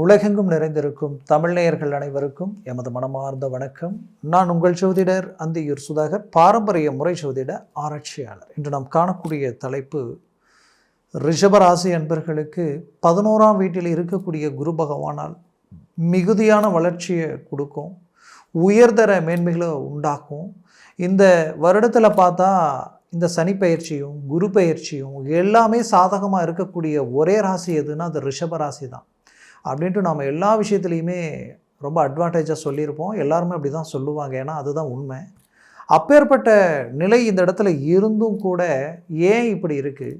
உலகெங்கும் நிறைந்திருக்கும் தமிழ்நேயர்கள் அனைவருக்கும் எமது மனமார்ந்த வணக்கம். நான் உங்கள் ஜோதிடர் அந்தியூர் சுதாகர் பாரம்பரிய முறை ஜோதிட ஆராய்ச்சியாளர். இன்று நாம் காணக்கூடிய தலைப்பு ரிஷபராசி அன்பர்களுக்கு பதினோராம் வீட்டில் இருக்கக்கூடிய குரு பகவானால் மிகுதியான வளர்ச்சியை கொடுக்கும் உயர்தர மேன்மைகளை உண்டாக்கும். இந்த வருடத்தில் பார்த்தா இந்த சனி பயிற்சியும் குரு பயிற்சியும் எல்லாமே சாதகமாக இருக்கக்கூடிய ஒரே ராசி எதுன்னா அது ரிஷப ராசி தான். அப்படின்ட்டு நாம் எல்லா விஷயத்துலையுமே ரொம்ப அட்வான்டேஜாக சொல்லியிருப்போம். எல்லாருமே அப்படி தான் சொல்லுவாங்க. ஏன்னா அதுதான் உண்மை. அப்பேற்பட்ட நிலை இந்த இடத்துல இருந்தும் கூட ஏன் இப்படி இருக்குது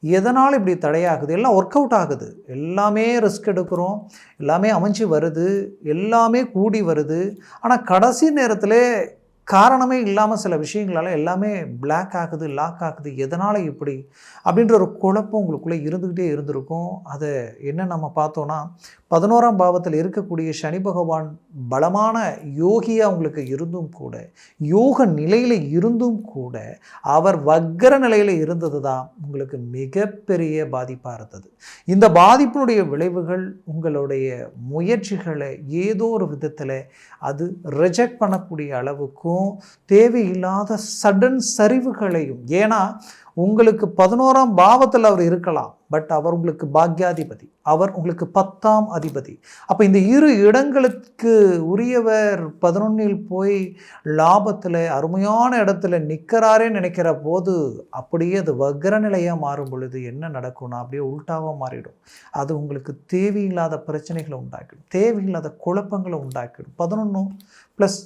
எதனால் இப்படி தடையாகுது? எல்லாம் ஒர்க் அவுட் ஆகுது. எல்லாமே ரிஸ்க் எடுக்கிறோம். எல்லாமே அமைஞ்சு வருது. எல்லாமே கூடி வருது. ஆனால் கடைசி நேரத்தில் காரணமே இல்லாமல் சில விஷயங்களால் எல்லாமே பிளாக் ஆகுது லாக் ஆகுது. எதனால் இப்படி? அப்படின்ற ஒரு குழப்பம் உங்களுக்குள்ளே இருந்துக்கிட்டே இருந்திருக்கும். அதை என்ன நம்ம பார்த்தோன்னா பதினோராம் பாவத்தில் இருக்கக்கூடிய சனி பகவான் பலமான யோகியாக உங்களுக்கு இருந்தும் கூட யோக நிலையில் இருந்தும் கூட அவர் வக்கர நிலையில் இருந்தது தான் உங்களுக்கு மிகப்பெரிய பாதிப்பாக இருந்தது. இந்த பாதிப்பினுடைய விளைவுகள் உங்களுடைய முயற்சிகளை ஏதோ ஒரு விதத்தில் அது ரிஜெக்ட் பண்ணக்கூடிய அளவுக்கும் தேவையில்லாத சடன் சரிவுகளையும். ஏன்னா உங்களுக்கு பதினோராம் பாவத்தில் அவர் இருக்கலாம் பட் அவர் உங்களுக்கு பாக்யாதிபதி அவர் உங்களுக்கு பத்தாம் அதிபதி. அப்போ இந்த இரு இடங்களுக்கு உரியவர் பதினொன்னில் போய் லாபத்தில் அருமையான இடத்துல நிற்கிறாரே நினைக்கிற போது அப்படியே அது வக்ர நிலையாக மாறும் பொழுது என்ன நடக்கும்னா அப்படியே உல்ட்டாவாக மாறிடும். அது உங்களுக்கு தேவையில்லாத பிரச்சனைகளை உண்டாக்கிடும் தேவையில்லாத குழப்பங்களை உண்டாக்கிடும். பதினொன்று ப்ளஸ்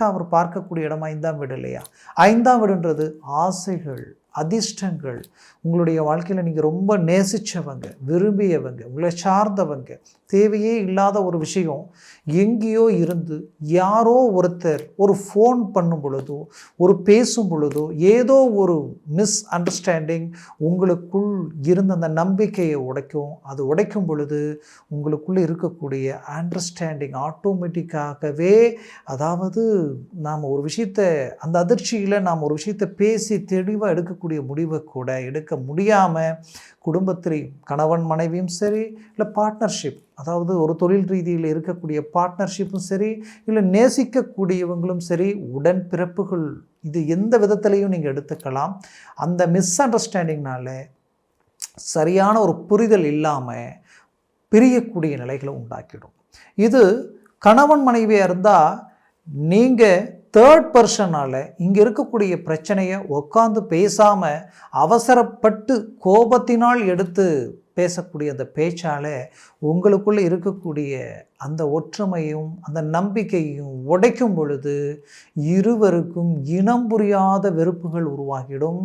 கரெக்டாக அவர் பார்க்கக்கூடிய இடமா ஐந்தாம் வீடு இல்லையா? ஐந்தாம் வீடுன்றது ஆசைகள். அதிர்ஷ்டங்கள். உங்களுடைய வாழ்க்கையில் நீங்கள் ரொம்ப நேசித்தவங்க விரும்பியவங்க உங்களை சார்ந்தவங்க தேவையே இல்லாத ஒரு விஷயம். எங்கேயோ இருந்து யாரோ ஒருத்தர் ஒரு ஃபோன் பண்ணும் பொழுதோ ஒரு பேசும் பொழுதோ ஏதோ ஒரு மிஸ் அண்டர்ஸ்டாண்டிங் உங்களுக்குள் இருந்த அந்த நம்பிக்கையை உடைக்கும். அது உடைக்கும் பொழுது உங்களுக்குள்ளே இருக்கக்கூடிய அண்டர்ஸ்டாண்டிங் ஆட்டோமேட்டிக்காகவே அதாவது நாம் ஒரு விஷயத்தை அந்த அதிர்ச்சியில் நாம் ஒரு விஷயத்தை பேசி தெளிவாக எடுக்க எடுக்கக்கூடிய முடிவை கூட எடுக்க முடியாமல் குடும்பத்திலையும் கணவன் மனைவியும் சரி இல்லை பார்ட்னர்ஷிப் அதாவது ஒரு தொழில் ரீதியில் இருக்கக்கூடிய பார்ட்னர்ஷிப்பும் சரி இல்லை நேசிக்கக்கூடியவங்களும் சரி உடன் பிறப்புகள் இது எந்த விதத்திலையும் நீங்கள் எடுத்துக்கலாம். அந்த மிஸ் அண்டர்ஸ்டாண்டிங்னால சரியான ஒரு புரிதல் இல்லாமல் பிரியக்கூடிய நிலைகளை உண்டாக்கிடும். இது கணவன் மனைவியாக இருந்தால் நீங்கள் தேர்ட் பர்சனால் இங்கே இருக்கக்கூடிய பிரச்சனையை உட்காந்து பேசாமல் அவசரப்பட்டு கோபத்தினால் எடுத்து பேசக்கூடிய அந்த பேச்சால் உங்களுக்குள்ளே இருக்கக்கூடிய அந்த ஒற்றுமையும் அந்த நம்பிக்கையும் உடைக்கும் பொழுது இருவருக்கும் இனம் புரியாத வெறுப்புகள் உருவாகிடும்.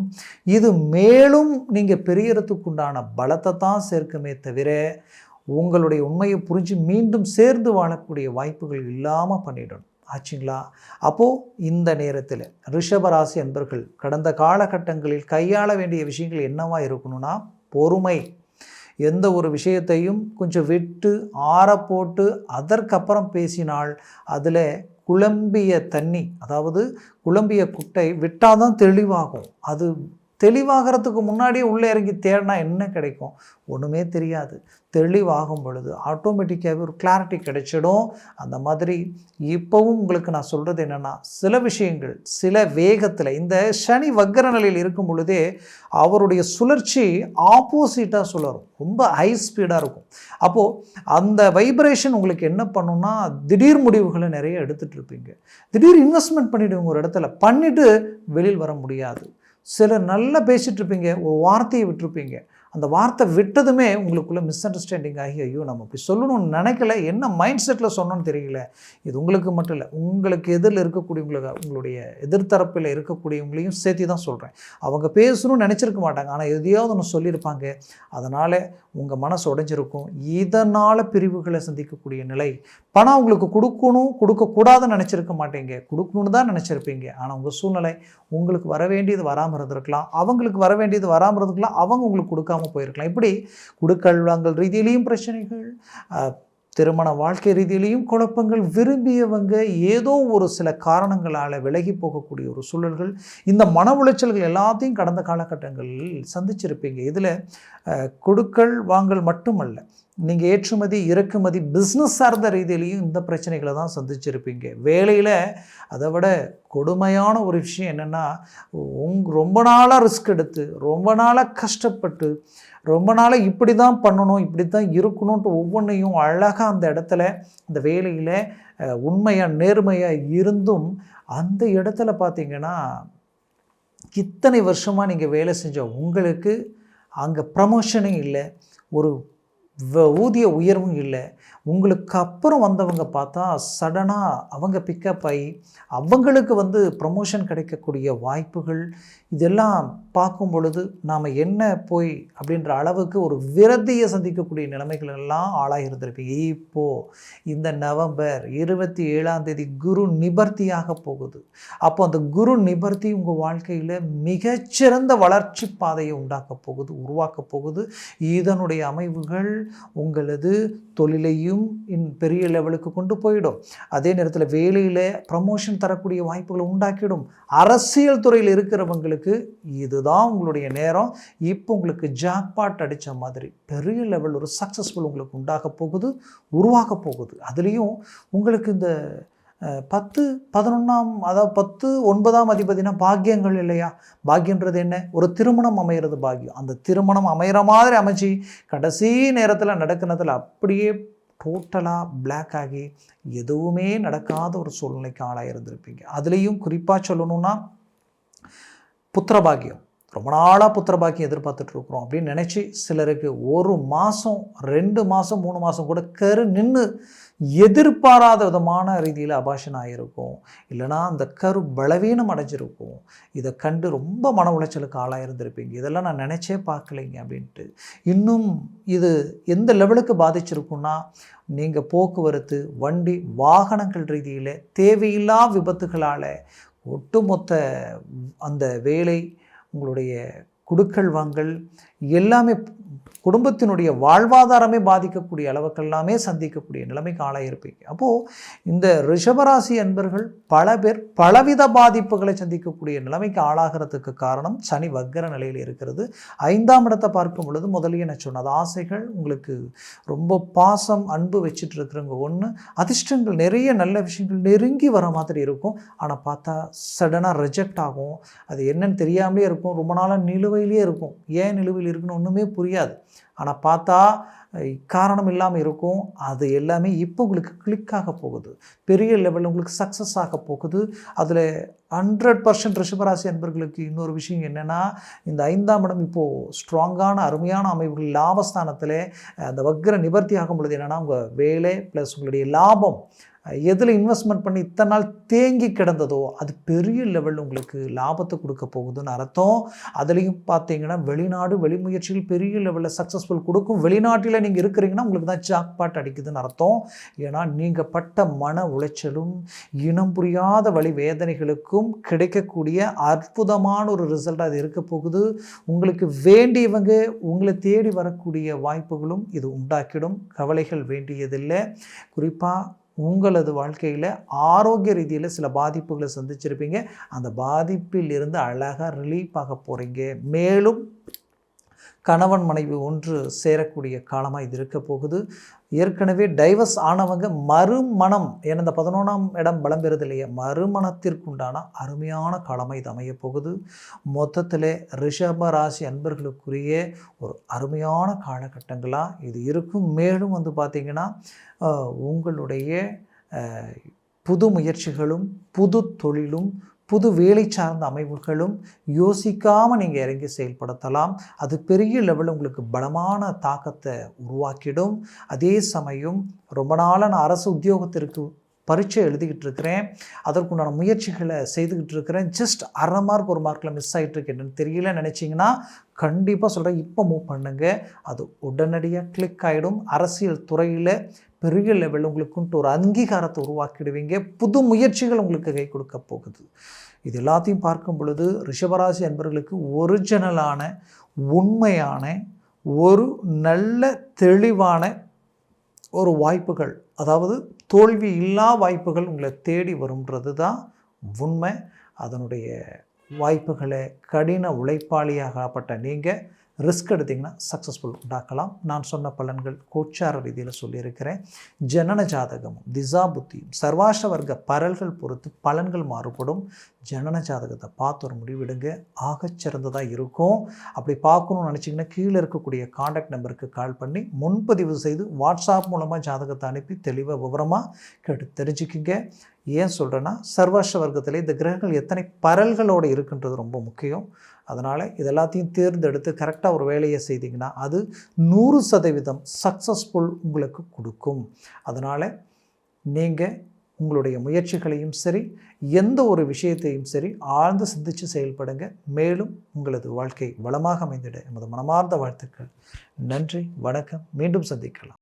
இது மேலும் நீங்கள் பெரியறதுக்குண்டான பலத்தை தான் சேர்க்குமே தவிர உங்களுடைய உண்மையை புரிஞ்சு மீண்டும் சேர்ந்து வாழக்கூடிய வாய்ப்புகள் இல்லாமல் பண்ணிடணும். ஆச்சுங்களா? அப்போது இந்த நேரத்தில் ரிஷபராசி அன்பர்கள் கடந்த காலகட்டங்களில் கையாள வேண்டிய விஷயங்கள் என்னவா இருக்கணும்னா பொறுமை. எந்த ஒரு விஷயத்தையும் கொஞ்சம் விட்டு ஆற போட்டு அதற்கப்புறம் பேசினால் அதில் குழம்பிய தண்ணி அதாவது குழம்பிய குட்டை விட்டால் தான் தெளிவாகும். அது தெளிவாகிறதுக்கு முன்னாடியே உள்ளே இறங்கி தேடினா என்ன கிடைக்கும்? ஒன்றுமே தெரியாது. தெளிவாகும் பொழுது ஆட்டோமேட்டிக்காகவே ஒரு கிளாரிட்டி கிடைச்சிடும். அந்த மாதிரி இப்போவும் உங்களுக்கு நான் சொல்கிறது என்னென்னா சில விஷயங்கள் சில வேகத்தில் இந்த சனி வக்கர நிலையில் இருக்கும் பொழுதே அவருடைய சுழற்சி ஆப்போசிட்டாக சுழரும் ரொம்ப ஹை ஸ்பீடாக இருக்கும். அப்போது அந்த வைப்ரேஷன் உங்களுக்கு என்ன பண்ணுன்னா திடீர் முடிவுகளை நிறைய எடுத்துகிட்டு இருப்பீங்க. திடீர் இன்வெஸ்ட்மெண்ட் பண்ணிவிடுவீங்க ஒரு இடத்துல பண்ணிவிட்டு வெளியில் வர முடியாது. சிலர் நல்லா பேசிகிட்ருப்பீங்க ஒரு வார்த்தையை விட்டுருப்பீங்க. அந்த வார்த்தை விட்டதுமே உங்களுக்குள்ளே மிஸ் அண்டர்ஸ்டாண்டிங் ஆகி ஐயோ நம்ம இப்படி சொல்லணும்னு நினைக்கல. என்ன மைண்ட் செட்டில் சொன்னோன்னு தெரியல. இது உங்களுக்கு மட்டும் இல்லை உங்களுக்கு எதிரில் இருக்கக்கூடியவங்களுக்கு உங்களுடைய எதிர்த்தரப்பில் இருக்கக்கூடியவங்களையும் சேர்த்து தான் சொல்கிறேன் அவங்க பேசணும்னு நினச்சிருக்க மாட்டாங்க. ஆனால் எதையாவது ஒன்று சொல்லியிருப்பாங்க. அதனால் உங்கள் மனசு உடைஞ்சிருக்கும். இதனால் பிரிவுகளை சந்திக்கக்கூடிய நிலை. பணம் உங்களுக்கு கொடுக்கணும் கொடுக்கக்கூடாதுன்னு நினச்சிருக்க மாட்டீங்க. கொடுக்கணுன்னு தான் நினச்சிருப்பீங்க. ஆனால் உங்கள் சூழ்நிலை உங்களுக்கு வர வேண்டியது வராமல் இருந்திருக்கலாம். அவங்களுக்கு வர வேண்டியது வராமல் இருந்திருக்கலாம். அவங்க உங்களுக்கு கொடுக்காம போயிருக்கலாம். இப்படி கொடுக்கல் வாங்கல் ரீதியிலையும் பிரச்சனைகள் திருமண வாழ்க்கை ரீதியிலையும் குழப்பங்கள் விரும்பியவங்க ஏதோ ஒரு சில காரணங்களால் விலகி போகக்கூடிய ஒரு சூழல்கள் இந்த மன உளைச்சல்கள் எல்லாத்தையும் கடந்த காலகட்டங்களில் சந்திச்சிருப்பீங்க. இதில் கொடுக்கல் வாங்கல் மட்டுமல்ல நீங்கள் ஏற்றுமதி இறக்குமதி பிஸ்னஸ் சார்ந்த ரீதியிலையும் இந்த பிரச்சனைகளை தான் சந்திச்சிருப்பீங்க. வேலையில் அதை விட கொடுமையான ஒரு விஷயம் என்னென்னா உங் ரொம்ப நாளாக ரிஸ்க் எடுத்து ரொம்ப நாளாக கஷ்டப்பட்டு ரொம்ப நாளாக இப்படி தான் பண்ணணும் இப்படி தான் இருக்கணும்ன்ட்டு ஒவ்வொன்றையும் அழகாக அந்த இடத்துல அந்த வேலையில் உண்மையாக நேர்மையாக இருந்தும் அந்த இடத்துல பார்த்தீங்கன்னா இத்தனை வருஷமாக நீங்கள் வேலை செஞ்ச உங்களுக்கு அங்கே ப்ரமோஷனே இல்லை. ஒரு ஊதிய உயர்வும் இல்லை. உங்களுக்கு அப்புறம் வந்தவங்க பார்த்தா சடனாக அவங்க பிக்கப் ஆகி அவங்களுக்கு வந்து ப்ரமோஷன் கிடைக்கக்கூடிய வாய்ப்புகள் இதெல்லாம் பார்க்கும் பொழுது நாம் என்ன போய் அப்படின்ற அளவுக்கு ஒரு விரதியை சந்திக்கக்கூடிய நிலைமைகள் எல்லாம் ஆளாகிருந்திருப்பீங்க இப்போது இந்த நவம்பர் இருபத்தி ஏழாம் தேதி குரு நிபர்த்தியாக போகுது. அப்போ அந்த குரு நிபர்த்தி உங்கள் வாழ்க்கையில் மிகச்சிறந்த வளர்ச்சி பாதையை உண்டாக்க போகுது உருவாக்க போகுது. இதனுடைய அமைவுகள் உங்களது தொழிலையும் இன் பெரிய லெவலுக்கு கொண்டு போயிடும். அதே நேரத்தில் வேலையில் ப்ரமோஷன் தரக்கூடிய வாய்ப்புகளை உண்டாக்கிடும். அரசியல் துறையில் இருக்கிறவங்களுக்கு இதுதான் உங்களுடைய நேரம். இப்போ உங்களுக்கு ஜாக்பாட் அடித்த மாதிரி பெரிய லெவல் ஒரு சக்ஸஸ்ஃபுல் உங்களுக்கு உண்டாக போகுது உருவாக போகுது. அதுலேயும் உங்களுக்கு இந்த பத்து பதினொன்றாம் அதாவது பத்து ஒன்பதாம் அதிபதினா பாக்கியங்கள் இல்லையா? பாக்கியன்றது என்ன? ஒரு திருமணம் அமையிறது பாக்கியம். அந்த திருமணம் அமையிற மாதிரி அமைச்சு கடைசி நேரத்தில் நடக்கிறதுல அப்படியே டோட்டலாக பிளாக் ஆகி எதுவுமே நடக்காத ஒரு சூழ்நிலைக்கு ஆளாக இருந்திருப்பீங்க அதுலேயும் குறிப்பாக சொல்லணும்னா புத்திரபாகியம். ரொம்ப நாளாக புத்திர பாக்கியம் எதிர்பார்த்துட்ருக்குறோம் அப்படின்னு நினச்சி சிலருக்கு ஒரு மாதம் ரெண்டு மாதம் மூணு மாதம் கூட கரு நின்று எதிர்பாராத விதமான ரீதியில் அபாஷன் ஆகிருக்கும் இல்லைனா அந்த கரு பலவீனம் அடைஞ்சிருக்கும். இதை கண்டு ரொம்ப மன உளைச்சலுக்கு ஆளாக இருந்திருப்பீங்க இதெல்லாம் நான் நினச்சே பார்க்கலைங்க அப்படின்ட்டு. இன்னும் இது எந்த லெவலுக்கு பாதிச்சிருக்குன்னா நீங்கள் போக்குவரத்து வண்டி வாகனங்கள் ரீதியில் தேவையில்லா விபத்துகளால் ஒட்டுமொத்த அந்த வேலை உங்களுடைய குடுக்கல் வாங்கல் எல்லாமே குடும்பத்தினுடைய வாழ்வாதாரமே பாதிக்கக்கூடிய அளவுக்கெல்லாமே சந்திக்கக்கூடிய நிலைமைக்கு ஆளாயிருப்பீங்க அப்போது இந்த ரிஷபராசி அன்பர்கள் பல பேர் பலவித பாதிப்புகளை சந்திக்கக்கூடிய நிலைமைக்கு ஆளாகிறதுக்கு காரணம் சனி வக்கர நிலையில் இருக்கிறது. ஐந்தாம் இடத்தை பார்க்கும் பொழுது முதலிய நான் சொன்னது? ஆசைகள் உங்களுக்கு ரொம்ப பாசம் அன்பு வச்சுட்டு இருக்கிறவங்க ஒன்று அதிர்ஷ்டங்கள் நிறைய நல்ல விஷயங்கள் நெருங்கி வர மாதிரி இருக்கும். ஆனால் பார்த்தா சடனாக ரிஜெக்ட் ஆகும். அது என்னன்னு தெரியாமலே இருக்கும். ரொம்ப நாளாக நிலுவையிலே இருக்கும். ஏன் நிலுவையில் இருக்குன்னு ஒன்றுமே புரியாது. ஆனால் பார்த்தா காரணம் இல்லாமல் இருக்கும். அது எல்லாமே இப்போ உங்களுக்கு கிளிக்காக போகுது. பெரிய லெவலில் உங்களுக்கு சக்ஸஸ் ஆக போகுது. அதில் ஹண்ட்ரட் பர்சன்ட் ரிஷபராசி அன்பர்களுக்கு இன்னொரு விஷயம் என்னென்னா இந்த ஐந்தாம் இடம் இப்போது ஸ்ட்ராங்கான அருமையான அமைப்புகள் லாபஸ்தானத்தில் அந்த வக்ர நிவர்த்தி ஆகும் பொழுது என்னென்னா உங்கள் வேலை ப்ளஸ் உங்களுடைய லாபம் எதில் இன்வெஸ்ட்மெண்ட் பண்ணி இத்தனை நாள் தேங்கி கிடந்ததோ அது பெரிய லெவலில் உங்களுக்கு லாபத்தை கொடுக்க போகுதுன்னு அர்த்தம். அதுலேயும் பார்த்தீங்கன்னா வெளிநாடு வெளிமுயற்சியில் பெரிய லெவலில் சக்ஸஸ்ஃபுல் கொடுக்கும். வெளிநாட்டில் நீங்கள் இருக்கிறீங்கன்னா உங்களுக்கு தான் ஜாக்பாட் அடிக்குதுன்னு அர்த்தம். ஏன்னா நீங்கள் பட்ட மன உளைச்சலும் இனம் புரியாத வழி வேதனைகளுக்கும் கிடைக்கக்கூடிய அற்புதமான ஒரு ரிசல்ட் அது இருக்க போகுது. உங்களுக்கு வேண்டியவங்க உங்களை தேடி வரக்கூடிய வாய்ப்புகளும் இது உண்டாக்கிடும். கவலைகள் வேண்டியதில்லை. குறிப்பாக உங்களது வாழ்க்கையில் ஆரோக்கிய ரீதியில் சில பாதிப்புகளை சந்திச்சிருப்பீங்க. அந்த பாதிப்பில் இருந்து அழகாக ரிலீஃப் ஆக போகிறீங்க மேலும் கணவன் மனைவி ஒன்று சேரக்கூடிய காலமாக இது இருக்க போகுது. ஏற்கனவே டைவர்ஸ் ஆனவங்க மறுமணம் ஏன்னா இந்த பதினொன்றாம் இடம் பலம் பெறுது இல்லையா? மறுமணத்திற்குண்டான அருமையான காலமாக இது அமைய போகுது. மொத்தத்தில் ரிஷப ராசி அன்பர்களுக்குரிய ஒரு அருமையான காலகட்டங்களாக இது இருக்கும். மேலும் வந்து பார்த்திங்கன்னா உங்களுடைய புது முயற்சிகளும் புது தொழிலும் புது வேலை சார்ந்த அமைவுகளும் யோசிக்காமல் நீங்கள் இறங்கி செயல்படுத்தலாம். அது பெரிய லெவலில் உங்களுக்கு பலமான தாக்கத்தை உருவாக்கிடும். அதே சமயம் ரொம்ப நாளாக நான் அரசு உத்தியோகத்திற்கு பரீட்சை எழுதிக்கிட்டு இருக்கிறேன். அதற்குண்டான முயற்சிகளை செய்துக்கிட்டு இருக்கிறேன். ஜஸ்ட் அரை மார்க் ஒரு மார்க்கில் மிஸ் ஆகிட்டு இருக்கு என்னன்னு தெரியல நினச்சிங்கன்னா கண்டிப்பாக சொல்கிறேன் இப்போ மூவ் பண்ணுங்கள் அது உடனடியாக கிளிக் ஆகிடும் அரசியல் துறையில் பெரிய லெவலில் உங்களுக்குன்ட்டு ஒரு அங்கீகாரத்தை உருவாக்கிடுவீங்க. புது முயற்சிகள் உங்களுக்கு கை கொடுக்க போகுது. இது எல்லாத்தையும் பார்க்கும் பொழுது ரிஷபராசி அன்பர்களுக்கு ஒரிஜினலான உண்மையான ஒரு நல்ல தெளிவான ஒரு வாய்ப்புகள் அதாவது தோல்வி இல்லா வாய்ப்புகள் உங்களை தேடி வரும்ன்றது தான் உண்மை. அதனுடைய வாய்ப்புகளை கடின உழைப்பாளியாகப்பட்ட நீங்கள் ரிஸ்க் எடுத்திங்கன்னா சக்ஸஸ்ஃபுல் உண்டாக்கலாம். நான் சொன்ன பலன்கள் கோச்சார ரீதியில் சொல்லியிருக்கிறேன். ஜனன ஜாதகமும் திசா புத்தியும் சர்வாஷ வர்க்க பரல்கள் பொறுத்து பலன்கள் மாறுபடும். ஜனன ஜாதகத்தை பார்த்து ஒரு முடிவெடுங்க ஆகச்சிறந்ததாக இருக்கும். அப்படி பார்க்கணும்னு நினச்சிங்கன்னா கீழே இருக்கக்கூடிய காண்டாக்ட் நம்பருக்கு கால் பண்ணி முன்பதிவு செய்து வாட்ஸ்அப் மூலமாக ஜாதகத்தை அனுப்பி தெளிவாக விவரமாக கேட்டு தெரிஞ்சுக்கிங்க. ஏன் சொல்கிறேன்னா சர்வாஷ வர்க்கத்தில் இந்த கிரகங்கள் எத்தனை பரல்களோடு இருக்குன்றது ரொம்ப முக்கியம். அதனால் இது எல்லாத்தையும் தேர்ந்தெடுத்து கரெக்டாக ஒரு வேலையை செய்தீங்கன்னா அது நூறு சதவீதம் சக்ஸஸ்ஃபுல் உங்களுக்கு கொடுக்கும். அதனால் நீங்கள் உங்களுடைய முயற்சிகளையும் சரி எந்த ஒரு விஷயத்தையும் சரி ஆழ்ந்து சிந்தித்து செயல்படுங்க. மேலும் உங்களது வாழ்க்கை வளமாக அமைந்திட எமது மனமார்ந்த வாழ்த்துக்கள். நன்றி வணக்கம். மீண்டும் சந்திக்கலாம்.